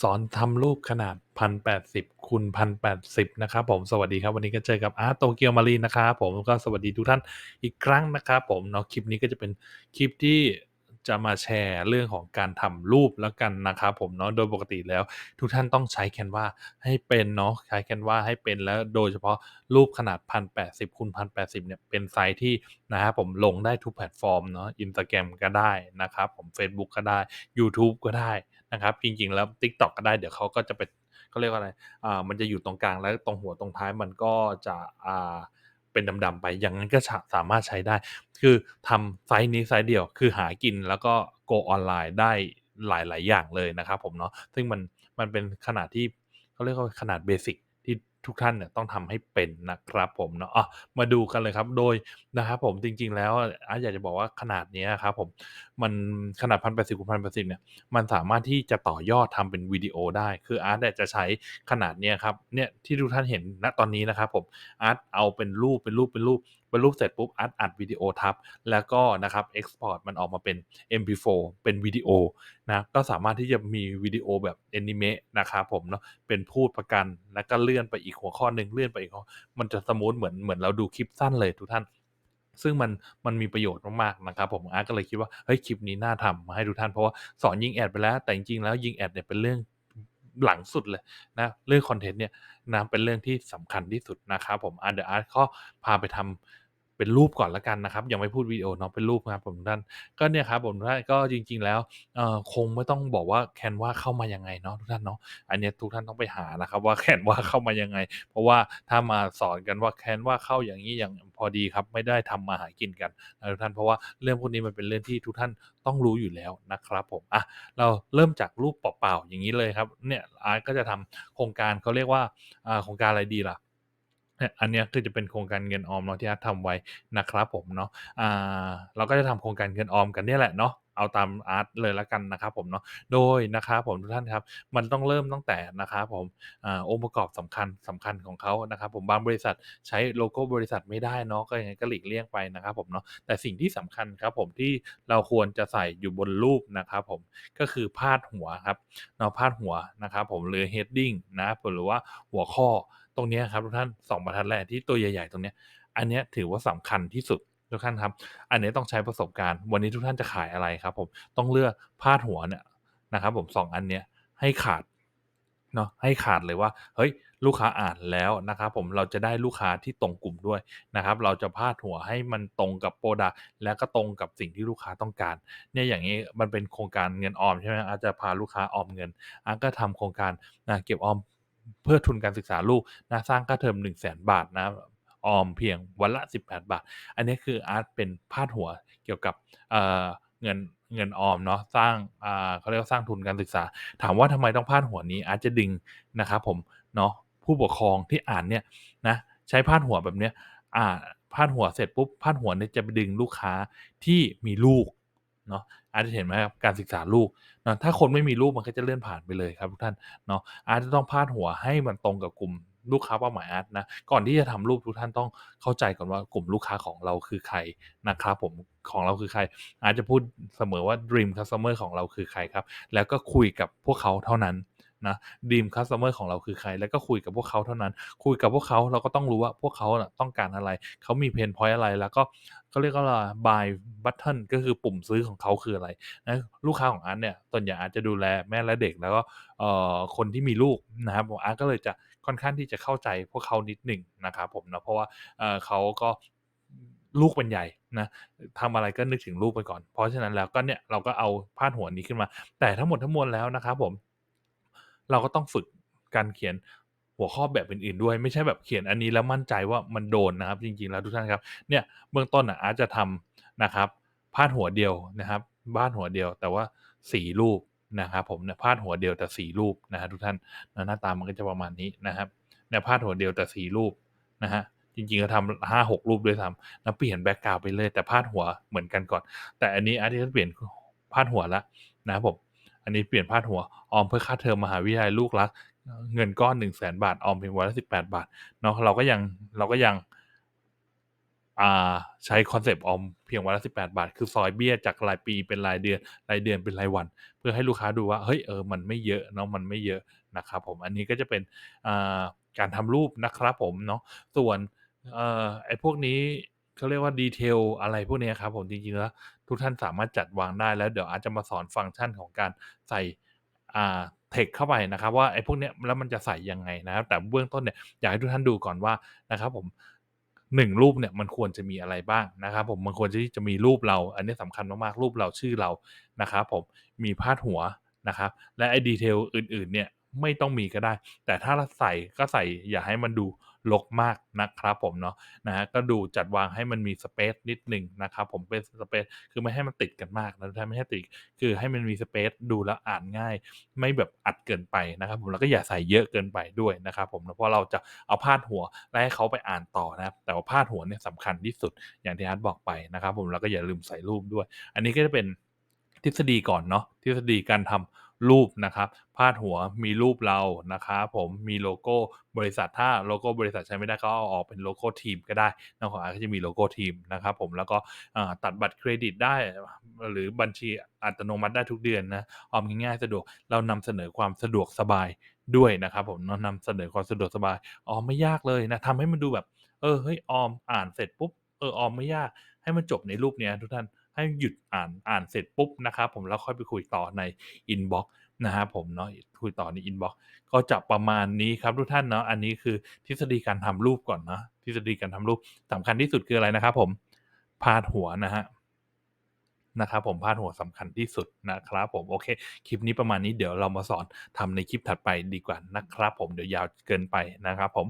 สอนทำรูปขนาด 1,080คูณ1,080 นะครับผมสวัสดีครับ วันนี้ก็เจอกับอาร์ตโตเกียวมารีนนะครับผมก็สวัสดีทุกท่านอีกครั้งนะครับผมเนาะคลิปนี้ก็จะเป็นคลิปที่ จะมาแชร์เรื่องของการทำรูปแล้วกันนะครับผมเนาะโดยปกติแล้ว ทุกท่านต้องใช้ Canva ให้เป็นเนาะใช้ Canva ให้เป็นแล้วโดยเฉพาะรูปขนาด 1,080คูณ1,080เนี่ยเป็นไซซ์ที่นะครับผมลงได้ทุกแพลตฟอร์มเนาะ Instagram ก็ได้นะครับผมเฟซบุ๊กก็ได้ยูทูบก็ได้นะครับจริงๆแล้ว TikTok ก็ได้เดี๋ยวเขาก็จะไปเขาเรียกว่าอะไรอ่ามันจะอยู่ตรงกลางแล้วตรงหัวตรงท้ายมันก็จะอ่า เป็นดำๆไป อย่างนั้นก็สามารถใช้ได้ คือทำไซส์นี้ไซส์เดียว คือหากินแล้วก็โกออนไลน์ได้หลาย ๆ อย่างเลยนะครับผมเนาะซึ่งมันมันเป็นขนาดที่เขาเรียกว่าขนาดเบสิก ทุกท่านเนี่ยต้องทำให้เป็นนะครับผมเนาะะมาดูกันเลยครับโดยนะครับผมจริง ๆ แล้วอาร์ตอยากจะบอกว่าขนาดนี้ยครับผมมันขนาดพันแปดสิบคูณพันแปดสิบเนี่ยมันสามารถที่จะต่อยอดทำเป็นวิดีโอได้ คืออาร์ตจะใช้ขนาดนี้ครับเนี่ยที่ทุกท่านเห็นณตอนนี้นะครับผมอาร์ตเอาเป็นรูปเป็นรูปเป็นรูป เป็นรูปเสร็จปุ๊บอาร์ตอัดวิดีโอทับ แล้วก็นะครับ Export มันออกมาเป็น MP4 เป็นวิดีโอนะก็สามารถที่จะมีวิดีโอแบบแอนิเมะนะครับผมเนาะเป็นพูดประกันแล้วก็เลื่อนไปอีกหัวข้อหนึ่งเลื่อนไปอีกมันจะสมูทเหมือนเหมือนเราดูคลิปสั้นเลยทุกท่านซึ่งมันมันมีประโยชน์มากๆนะครับผมอาร์ตก็เลยคิดว่าเฮ้ยคลิปนี้น่าทำมาให้ทุกท่านเพราะว่าสอนยิงแอดไปแล้ว แต่จริงๆแล้วยิงแอดเนี่ยเป็นเรื่องหลังสุดเลยนะเรื่องคอนเทนต์เนี่ยนะเป็นเรื่องที่สำคัญที่สุดนะครับผมอาเดี๋ยวอาร์ตก็พาไปทำ เป็นรูปก่อนล้วกันนะครับยังไม่พูดวิดีโอเนาะเป็นรูปนะครับผมทุกท่านก็เนี่ยครับผมทุกท่านก็จริง ๆ แล้วคงไม่ต้องบอกว่า Canva เข้ามายังไงเนาะทุกท่านเนาะอันเนี้ยทุกท่านต้องไปหานะครับ ว่า Canva เข้ามายังไง เพราะว่าถ้ามาสอนกันว่า Canva เข้าอย่างงี้อย่างพอดีครับไม่ได้ทำมาหากินกันนะทุกท่านเพราะว่าเรื่องพวกนี้มันเป็นเรื่องที่ทุกท่านต้องรู้อยู่แล้วนะครับผมอะเราเริ่มจากรูปเปล่าๆอย่างงี้เลยครับเนี่ยอาร์ตก็จะทำโครงการเขาเรียกว่าอ่าโครงการอะไรดีล่ะ อันเนี้ยคือจะเป็นโครงการเงินออมเนาะที่อาร์ตทำไว้นะครับผมเนาะอ่าเราก็จะทำโครงการเงินออมกันเนี่ยแหละเนาะ เอาตามอาร์ตเลยล้วกันนะครับผมเนาะโดยนะครับผมทุกท่านครับ มันต้องเริ่มตั้งแต่นะครับผมอองค์ประกอบสำคัญสำคัญของเขานะครับผมบางบริษัทใช้โลโก้บริษัทไม่ได้เนาะก็ยังไงก็หลีกเลี่ยงไปนะครับผมเนาะแต่สิ่งที่สำคัญครับผมที่เราควรจะใส่อยู่บนรูปนะครับผมก็คือพาดหัวครับเนาะพาดหัวนะครับผมหรือ heading นะผมหรือว่าหัวข้อตรงนี้ครับทุกท่าน2บรรทัดแรกที่ตัวใหญ่ ๆ ตรงนี้ อันนี้ถือว่าสำคัญที่สุด ทุกท่านครับ อันนี้ต้องใช้ประสบการณ์ วันนี้ทุกท่านจะขายอะไรครับ ผมต้องเลือกพาดหัวเนี่ยนะครับ ผม2อันเนี้ยให้ขาดเนาะให้ขาดเลยว่า เฮ้ย ลูกค้าอ่านแล้วนะครับ ผมเราจะได้ลูกค้าที่ตรงกลุ่มด้วยนะครับ เราจะพาดหัวให้มันตรงกับพรดักแล้วก็ตรงกับสิ่งที่ลูกค้าต้องการ เนี่ยอย่างงี้มันเป็นโครงการเงินออมใช่ไหมอาร์ตจะพาลูกค้าออมเงินอาก็ทำโครงการอ่าเก็บออมเพื่อทุนการศึกษาลูกนะสร้างค่าเทอม100,000บาทนะ ออมเพียงวันละ 18 บาท อันนี้คืออาร์ตเป็นพาดหัวเกี่ยวกับเเงินเงินออมเนาะสร้างอ่าเขาเรียกว่าสร้างทุนการศึกษา ถามว่าทำไมต้องพาดหัวนี้ อาร์ตจะดึงนะครับผมเนาะผู้ปกครองที่อ่านเนี่ยนะใช้พาดหัวแบบเนี้ยอ่าพาดหัวเสร็จปุ๊บพาดหัวเนี่ยจะไปดึงลูกค้าที่มีลูกเนาะอาร์ตจะเห็นไหมครับการศึกษาลูกเนาะถ้าคนไม่มีลูกมันก็จะเลื่อนผ่านไปเลยครับทุกท่านเนาะอาร์ตจะต้องพาดหัวให้มันตรงกับกลุ่ม ลูกค้าเป้าหมายอาร์ตนะก่อนที่จะทำรูปทุกท่านต้องเข้าใจก่อนว่ากลุ่มลูกค้าของเราคือใครนะครับผมของเราคือใคร อาร์ตจะพูดเสมอว่า Dream Customer ของเราคือใครครับ แล้วก็คุยกับพวกเขาเท่านั้นนะ Dream Customer ของเราคือใคร แล้วก็คุยกับพวกเขาเท่านั้น คุยกับพวกเขาเราก็ต้องรู้ว่าพวกเขาต้องการอะไร เขามีเพนพอยต์อะไร แล้วก็เขาเรียกว่าอะไร Buy Button ก็คือปุ่มซื้อของเขาคืออะไรนะลูกค้าของอาร์ตเนี่ยส่วนใหญ่อาร์ตจะดูแลแม่และเด็ก แล้วก็เอ่อคนที่มีลูกนะครับอาร์ตก็เลยจะ ค่อนข้างที่จะเข้าใจพวกเขานิดหนึ่งนะครับผมเนาะเพราะว่าเขาก็ลูกเป็นใหญ่นะทำอะไรก็นึกถึงลูกไปก่อน เพราะฉะนั้นแล้วก็เนี่ยเราก็เอาพาดหัวนี้ขึ้นมา แต่ทั้งหมดทั้งมวลแล้วนะครับผม เราก็ต้องฝึกการเขียนหัวข้อแบบอื่นๆด้วย ไม่ใช่แบบเขียนอันนี้แล้วมั่นใจว่ามันโดนนะครับ จริงๆแล้วทุกท่านครับเนี่ยเบื้องต้นน่ะอาร์ตจะทำนะครับพาดหัวเดียวนะครับพาดหัวเดียว แต่ว่า4รูป นะครับผมเนี่ยพาดหัวเดียวแต่4รูปนะครับทุกท่านนะหน้าตามันก็จะประมาณนี้นะครับเนี่ยพาดหัวเดียวแต่4รูปนะครับจริงๆก็ทำ5-6รูปด้วยซ้ำแล้วเปลี่ยนแบ็กกราวไปเรื่อยแต่พาดหัวเหมือนกันก่อน แต่อันนี้อาร์ตจะเปลี่ยนพาดหัวล้วนะครับผมอันนี้เปลี่ยนพาดหัวออมเพื่อค่าเทอมมหาวิทยาลัยลูกรักเงินก้อน100,000บาทออมเพียงวันละ18บแปดบาทเนาะเราก็ยังเราก็ยัง ใช้คอนเซปต์ออมเพียงวันละ 18 บาท คือซอยเบี้ยจากรายปีเป็นรายเดือน รายเดือนเป็นรายวัน เพื่อให้ลูกค้าดูว่าเฮ้ยเออมันไม่เยอะเนาะมันไม่เยอะนะครับผมอันนี้ก็จะเป็นการทำรูปนะครับผมเนาะส่วนออไอ้พวกนี้เขาเรียกว่า detail อะไรพวกนี้ครับผมจริงๆแล้วทุกท่านสามารถจัดวางได้แล้วเดี๋ยวอาจจะมาสอนฟังก์ชันของการใส่เทกซ์เข้าไปนะครับว่าไอ้พวกนี้แล้วมันจะใส่ยังไงนะครับแต่เบื้องต้นเนี่ยอยากให้ทุกท่านดูก่อนว่านะครับผม หนึ่งรูปเนี่ยมันควรจะมีอะไรบ้างนะครับผมมันควรที่จะมีรูปเรา อันนี้สำคัญมากๆรูปเราชื่อเรานะครับผมมีพาดหัวนะครับและไอ้ดีเทลอื่นๆเนี่ย ไม่ต้องมีก็ได้ แต่ถ้าใส่ก็ใส่อย่าให้มันดูรกมากนะครับผมเนาะนะครับก็ดูจัดวางให้มันมีสเปซนิดหนึ่งนะครับผมเป็นสเปซคือไม่ให้มันติดกันมากนะทุกท่าไม่ให้ติดคือให้มันมีสเปซดูแล้วอ่านง่าย ไม่แบบอัดเกินไปนะครับผมแล้วก็อย่าใส่เยอะเกินไปด้วยนะครับผมเพราะเราจะเอาพาดหัวแล้วให้เขาไปอ่านต่อนะครับแต่ว่าพาดหัวเนี่ยสำคัญที่สุดอย่างที่อาร์ตบอกไปนะครับผมแล้วก็อย่าลืมใส่รูปด้วย อันนี้ก็จะเป็นทฤษฎีก่อนเนาะทฤษฎีการทำ รูปนะครับ พาดหัวมีรูปเรานะครับผมมีโลโก้บริษัทถ้าโลโก้บริษัทใช้ไม่ได้ก็เอาออกเป็นโลโก้ทีมก็ได้นของอาก็จะมีโลโก้ทีมนะครับผมแล้วก็ตัดบัตรเครดิตได้ หรือบัญชีอัตโนมัติได้ทุกเดือนนะออมง่ายๆสะดวกเรานำเสนอความสะดวกสบายด้วยนะครับผมเนานำเสนอความสะดวกสบายออมไม่ยากเลยนะทำให้มันดูแบบ เออเฮ้ยออมอ่านเสร็จปุ๊บเออออมไม่ยากให้มันจบในรูปเนี้ยทุกท่าน ให้หยุดอ่านอ่านเสร็จปุ๊บนะครับผมแล้วค่อยไปคุยต่อในอินบ็อกซ์นะครับผมเนาะคุยต่อในอินบ็อกซ์ก็จะประมาณนี้ครับทุกท่านเนาะอันนี้คือทฤษฎีการทำรูปก่อนเนาะทฤษฎีการทำรูปสำคัญที่สุดคืออะไรนะครับ ผมพาดหัวนะครับนะครับผมพาดหัวสำคัญที่สุดนะครับผมโอเค คลิปนี้ประมาณนี้เดี๋ยวเรามาสอนทำในคลิปถัดไปดีกว่านะครับ ผมเดี๋ยวยาวเกินไปนะครับผม